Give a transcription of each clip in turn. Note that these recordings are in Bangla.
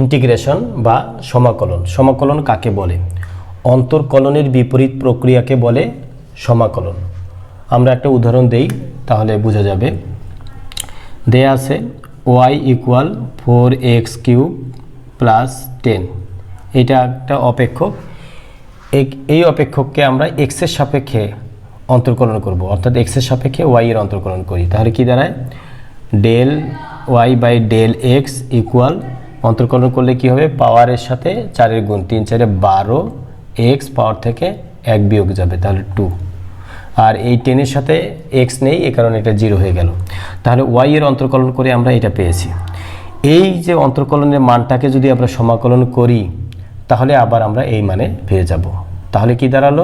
ইন্টিগ্রেশন বা সমাকলন। সমাকলন কাকে বলে? অন্তর্কলনের বিপরীত প্রক্রিয়াকে বলে সমাকলন। আমরা একটা উদাহরণ দেই, তাহলে বোঝা যাবে। দেয়া আছে y equal four x cube plus ten এটা একটা অপেক্ষক। এই অপেক্ষককে আমরা এক্সের সাপেক্ষে অন্তর্কলন করব। অর্থাৎ এক্সের সাপেক্ষে ওয়াই এর অন্তর্কলন করি। তাহলে কি দাঁড়ায়? Del y by del x equal অন্তর্কলন করলে কি হবে? পাওয়ারের সাথে চারের গুণ, তিন চারে বারো এক্স পাওয়ার থেকে এক বিয়োগ যাবে, তাহলে টু আর এই টেনের সাথে এক্স নেই, এ কারণে এটা জিরো হয়ে গেল। তাহলে ওয়াই এর অন্তর্কলন করে আমরা এটা পেয়েছি। এই যে অন্তর্কলনের মানটাকে যদি আমরা সমাকলন করি, তাহলে আবার আমরা এই মানে পেয়ে যাব। তাহলে কি দাঁড়াল?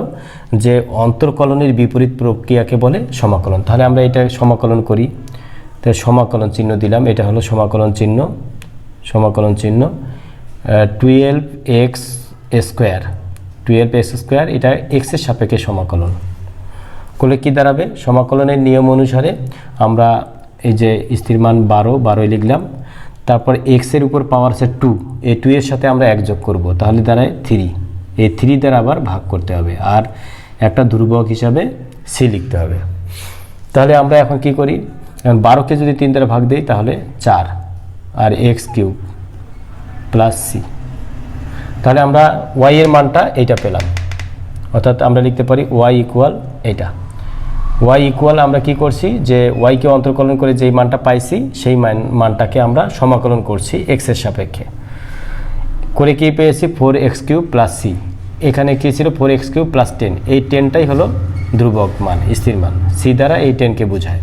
যে অন্তর্কলনের বিপরীত প্রক্রিয়াকে বলে সমাকলন। তাহলে আমরা এটা সমাকলন করি। তো সমাকলন চিহ্ন দিলাম, এটা হলো সমাকলন চিহ্ন। সমাকলন চিহ্ন twelve x square twelve x square এটা এক্সের সাপেক্ষে সমাকলন। করলে কি দাঁড়াবে? সমাকলনের নিয়ম অনুসারে আমরা এই যে স্থির মান বারো, বারোই লিখলাম, তারপর এক্সের উপর পাওয়ার আছে টু এই টু এর সাথে আমরা এক যোগ করব, তাহলে দাঁড়ায় থ্রি এই থ্রি দ্বারা আবার ভাগ করতে হবে, আর একটা ধ্রুবক হিসাবে সি লিখতে হবে। তাহলে আমরা এখন কি করি? বারোকে যদি তিন দ্বারা ভাগ দিই, তাহলে চার। আর এক্স কিউব প্লাস সি তাহলে আমরা ওয়াই এর মানটা এইটা পেলাম। অর্থাৎ আমরা লিখতে পারি ওয়াই ইকুয়াল এটা ওয়াই ইকুয়াল আমরা কি করছি? যে ওয়াইকে অন্তর্কলন করে যেই মানটা পাইছি, সেই মান, মানটাকে আমরা সমাকলন করছি এক্সের সাপেক্ষে। করে কি পেয়েছি? Four x cube plus c এখানে কী ছিল? Four x cube plus ten এই টেনটাই হলো ধ্রুবক মান, স্থির মান। সি দ্বারা এই টেনকে বোঝায়।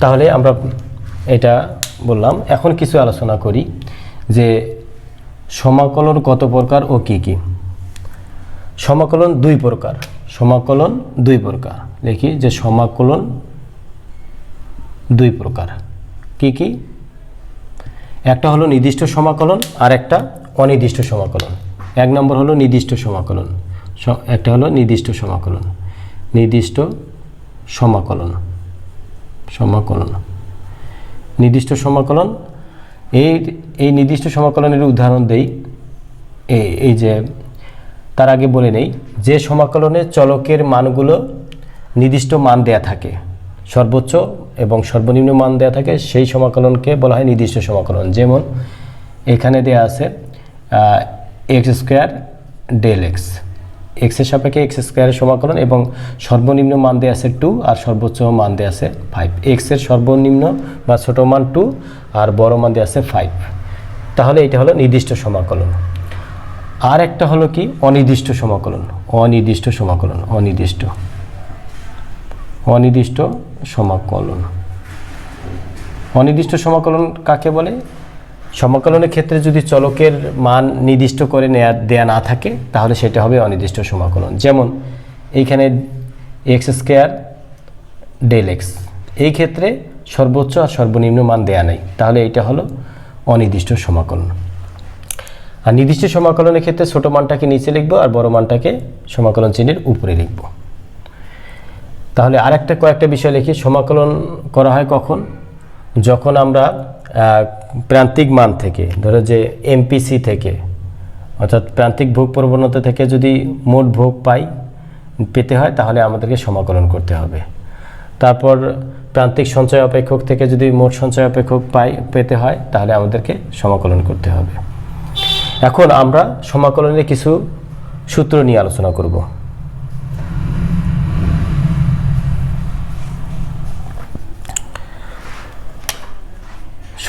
তাহলে আমরা এটা বললাম, এখন কিছু আলোচনা করি যে সমাকলন কত প্রকার ও কি কি? সমাকলন দুই প্রকার। সমাকলন দুই প্রকার। দেখি যে সমাকলন দুই প্রকার। কি কি? একটা হলো নির্দিষ্ট সমাকলন আর একটা অনির্দিষ্ট সমাকলন। এক নম্বর হলো নির্দিষ্ট সমাকলন। একটা হলো নির্দিষ্ট সমাকলন। নির্দিষ্ট সমাকলন। সমাকলন। নির্দিষ্ট সমাকলন, এই এই নির্দিষ্ট সমাকলনের উদাহরণ দেই। এই এই যে, তার আগে বলে নেই, যে সমাকলনে চলকের মানগুলো নির্দিষ্ট মান দেয়া থাকে, সর্বোচ্চ এবং সর্বনিম্ন মান দেয়া থাকে, সেই সমাকলনকে বলা হয় নির্দিষ্ট সমাকলন। যেমন, এখানে দেয়া আছে এক্স স্কোয়ার ডেল এক্স। এক্সের সাপেক্ষে এক্স স্কোয়ারের সমাকলন এবং সর্বনিম্ন মান দেয়া আছে টু আর সর্বোচ্চ মান দেয়া আছে ফাইভ এক্সের সর্বনিম্ন বা ছোট মান টু আর বড় মান দেয়া আছে ফাইভ তাহলে এটা হলো নির্দিষ্ট সমাকলন। আর একটা হলো কি? অনির্দিষ্ট সমাকলন। অনির্দিষ্ট সমাকলন। অনির্দিষ্ট। অনির্দিষ্ট সমাকলন। অনির্দিষ্ট সমাকলন কাকে বলে? সমাকলনের ক্ষেত্রে যদি চলকের মান নির্দিষ্ট করে নেয়া, দেয়া না থাকে, তাহলে সেটা হবে অনির্দিষ্ট সমাকলন। যেমন এইখানে এক্স স্কোয়ার ডেল এক্স এই ক্ষেত্রে সর্বোচ্চ আর সর্বনিম্ন মান দেয়া নেই। তাহলে এটা হলো অনির্দিষ্ট সমাকলন। আর নির্দিষ্ট সমাকলনের ক্ষেত্রে ছোট মানটাকে নিচে লিখব আর বড় মানটাকে সমাকলন চিহ্নের উপরে লিখব। তাহলে আরেকটা কয়েকটা বিষয় লিখি। সমাকলন করা হয় কখন? যখন আমরা প্রান্তিক মান থেকে, ধরো যে এমপিসি থেকে, অর্থাৎ প্রান্তিক ভোগ প্রবণতা থেকে যদি মোট ভোগ পাই, পেতে হয়, তাহলে আমাদেরকে সমাকলন করতে হবে। তারপর প্রান্তিক সঞ্চয় অপেক্ষক থেকে যদি মোট সঞ্চয় অপেক্ষক পাই, পেতে হয়, তাহলে আমাদেরকে সমাকলন করতে হবে। এখন আমরা সমাকলনের কিছু সূত্র নিয়ে আলোচনা করব।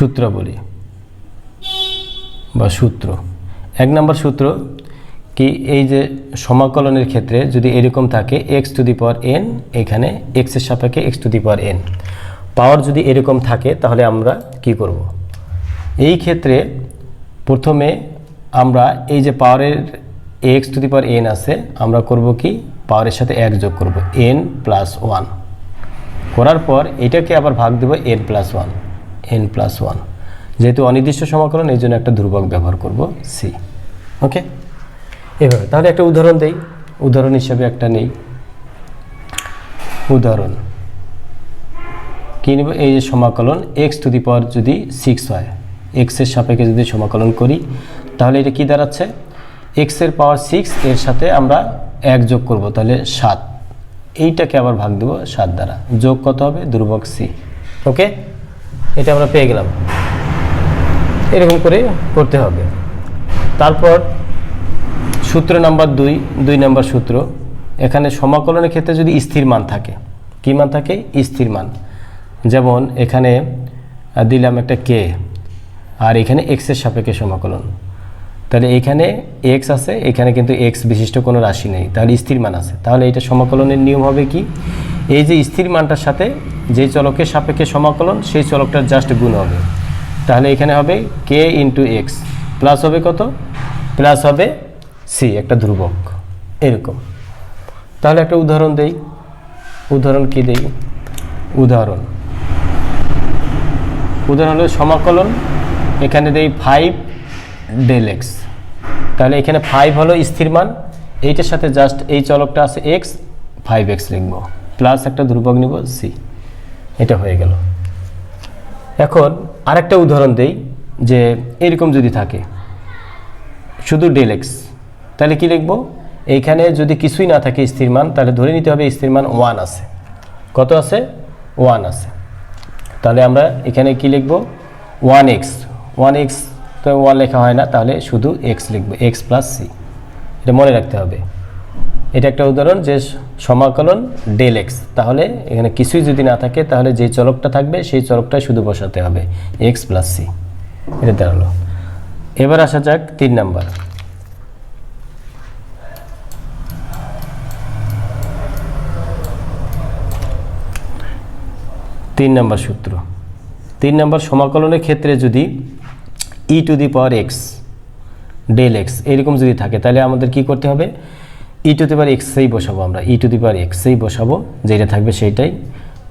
সূত্র বলি, বা সূত্র। এক নম্বর সূত্র কি এই যে সমাকলনের ক্ষেত্রে যদি এরকম থাকে x to the power n এখানে এক্সের সাপেক্ষে x to the power n power যদি এরকম থাকে, তাহলে আমরা কি করব? এই ক্ষেত্রে প্রথমে আমরা এই যে পাওয়ারের x to the power n আছে, আমরা করব কি? পাওয়ারের সাথে এক যোগ করব এন প্লাস ওয়ান করার পর এটাকে আবার ভাগ দেবো n plus one n plus one যেহেতু অনির্দিষ্ট সমাকলন, এই জন্য একটা ধ্রুবক ব্যবহার করব সি ওকে এভাবে। তাহলে একটা উদাহরণ দেই। উদাহরণ হিসেবে একটা নেই। উদাহরণ। কী এই যে সমাকলন এক্স টু দি পাওয়ার যদি সিক্স হয় এক্সের সাপেক্ষে যদি সমাকলন করি, তাহলে এটা কি দাঁড়াচ্ছে? এক্সের পাওয়ার সিক্স এর সাথে আমরা এক যোগ করব, তাহলে সাত। এইটাকে আবার ভাগ দেবো, সাত দ্বারা। যোগ কত হবে? দুর্ভক সি ওকে এটা আমরা পেয়ে গেলাম। এরকম করে করতে হবে। তারপর সূত্র নাম্বার দুই দুই নাম্বার সূত্র। এখানে সমাকলনের ক্ষেত্রে যদি স্থির মান থাকে, কী মান থাকে? স্থির মান। যেমন এখানে দিলাম একটা কে আর এখানে এক্সের সাপেক্ষে সমাকলন। তাহলে এখানে এক্স আছে, এখানে কিন্তু এক্স বিশিষ্ট কোনো রাশি নেই, তাহলে স্থির মান আছে। তাহলে এটা সমাকলনের নিয়ম হবে কি? এই যে স্থির মানটার সাথে যে চলকের সাপেক্ষে সমাকলন, সেই চলকটার জাস্ট গুণ হবে। তাহলে এখানে হবে কে ইন্টু এক্স প্লাস হবে কত? প্লাস হবে সি একটা ধ্রুবক। এরকম। তাহলে একটা উদাহরণ দেই। উদাহরণ কি দেই? উদাহরণ। উদাহরণ হলো সমাকলন, এখানে দেই ফাইভ ডেল এক্স তাহলে এখানে ফাইভ হলো স্থির মান। এইটার সাথে জাস্ট এই চলকটা আছে এক্স ফাইভ এক্স লিখব। প্লাস একটা ধ্রুবক নিব সি এটা হয়ে গেল। এখন আরেকটা উদাহরণ দেই যে এরকম যদি থাকে, শুধু ডেল এক্স তাহলে কি লিখব? এইখানে যদি কিছুই না থাকে স্থির মান, তাহলে ধরে নিতে হবে স্থির মান ওয়ান আছে। কত আছে? ওয়ান আছে। তাহলে আমরা এখানে কি লিখব? ওয়ান এক্স ওয়ান এক্স তো ওয়ান লেখা হয় না, তাহলে শুধু এক্স লিখব এক্স প্লাস সি এটা মনে রাখতে হবে। এটা একটা উদাহরণ যে সমাকলন ডেল এক্স তাহলে এখানে কিছুই যদি না থাকে, তাহলে যে চলকটা থাকবে, সেই চলকটাই শুধু বসাতে হবে এক্স প্লাস সি এটা দাঁড়াল। এবার আসা যাক তিন নাম্বার। তিন নম্বর সূত্র। তিন নম্বর সমাকলনের ক্ষেত্রে যদি e to the power x del x এরকম যদি থাকে, তাহলে আমাদের কি করতে হবে? ই টু দি এক্সেই বসাবো আমরা। ই টু দি পাওয়ার এক্সেই বসাবো। যেটা থাকবে সেইটাই।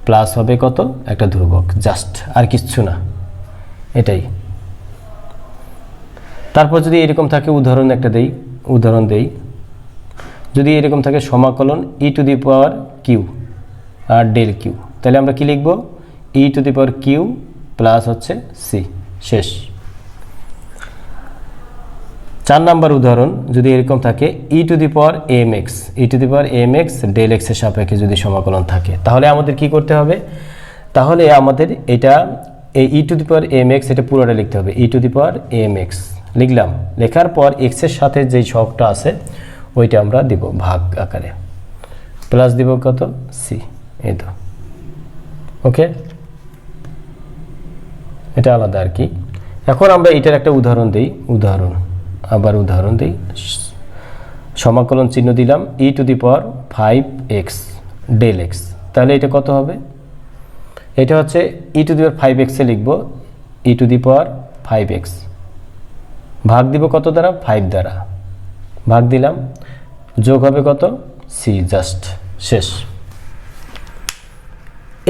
প্লাস হবে কত? একটা ধ্রুবক। জাস্ট আর কিচ্ছু না। এটাই। তারপর যদি এরকম থাকে উদাহরণ একটা দেই। উদাহরণ দেই। যদি এরকম থাকে সমাকলন e to the power q r del q তাহলে আমরা কি লিখব? E to the power q plus হচ্ছে সি শেষ। চার নাম্বার উদাহরণ যদি এরকম থাকে e to the power m x e to the power m x del এক্সের সাপেক্ষে যদি সমাকলন থাকে। তাহলে আমাদের কি করতে হবে? তাহলে আমাদের এটা, এই e to the power m x এটা পুরোটা লিখতে হবে। E to the power m x লিখলাম। লেখার পর এক্সের সাথে যেই শখটা আছে, ওইটা আমরা দিব ভাগ আকারে। প্লাস দিব কত? সি এই তো। ওকে এটা আলাদা আর কি। এখন আমরা এটার একটা উদাহরণ দিই। উদাহরণ। আবার উদাহরণ দিই। সমাকলন চিহ্ন দিলাম e to the power five x del x তাহলে এটা কত হবে? এটা হচ্ছে ই টু দি পাওয়ার ফাইভ এক্সে লিখব e to the power five x ভাগ দিব কত দ্বারা? ফাইভ দ্বারা। ভাগ দিলাম, যোগ হবে কত? সি জাস্ট শেষ।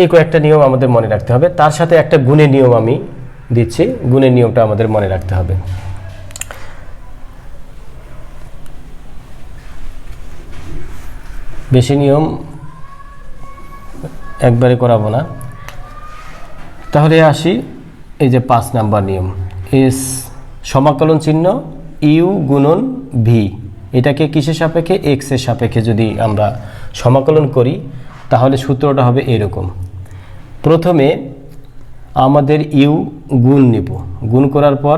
এই কয়েকটা নিয়ম আমাদের মনে রাখতে হবে। তার সাথে একটা গুণের নিয়ম আমি দিচ্ছি। গুণের নিয়মটা আমাদের মনে রাখতে হবে। বেশি নিয়ম একবারে করাবো না। তাহলে আসি এই যে পাঁচ নাম্বার নিয়ম। এস, সমাকলন চিহ্ন, ইউ গুণন ভি। এটাকে কিসের সাপেক্ষে? এক্সের সাপেক্ষে যদি আমরা সমাকলন করি, তাহলে সূত্রটা হবে এরকম। প্রথমে আমাদের ইউ গুণ নিব। গুণ করার পর,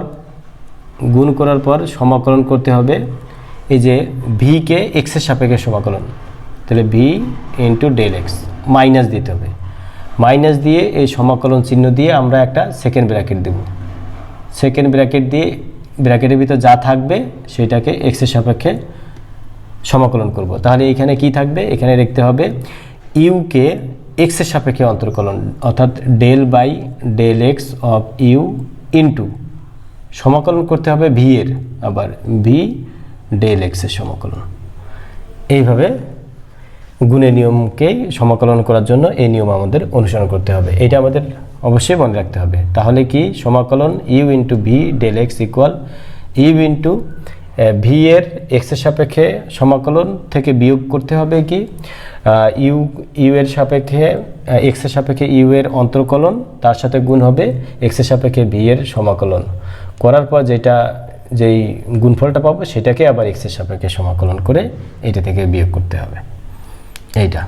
গুণ করার পর সমাকলন করতে হবে। এই যে ভিকে এক্সের সাপেক্ষে সমাকলন। তাহলে v into del x minus দিতে হবে। মাইনাস দিয়ে এই সমাকলন চিহ্ন দিয়ে আমরা একটা সেকেন্ড ব্র্যাকেট দেব। সেকেন্ড ব্র্যাকেট দিয়ে ব্র্যাকেটের ভিতর যা থাকবে, সেটাকে এক্সের সাপেক্ষে সমাকলন করব। তাহলে এখানে কি থাকবে? এখানে দেখতে হবে ইউকে এক্সের সাপেক্ষে অন্তর্কলন, অর্থাৎ del by del x of u into সমাকলন করতে হবে ভি এর, আবার ভি ডেল এক্সের সমাকলন। এইভাবে গুণের নিয়মকে সমাকলন করার জন্য এই নিয়ম আমাদের অনুসরণ করতে হবে। এটা আমাদের অবশ্যই মনে রাখতে হবে। তাহলে কি? সমাকলন u into v del x equal u into v এর এক্সের সাপেক্ষে সমাকলন থেকে বিয়োগ করতে হবে কি? ইউ ইউ এর সাপেক্ষে এক্সের সাপেক্ষে ইউ এর অন্তর্কলন, তার সাথে গুণ হবে এক্সের সাপেক্ষে বি এর সমাকলন। করার পর যেটা, যেই গুণফলটা পাবো সেটাকে আবার এক্সের সাপেক্ষে সমাকলন করে এটা থেকে বিয়োগ করতে হবে। এইটা।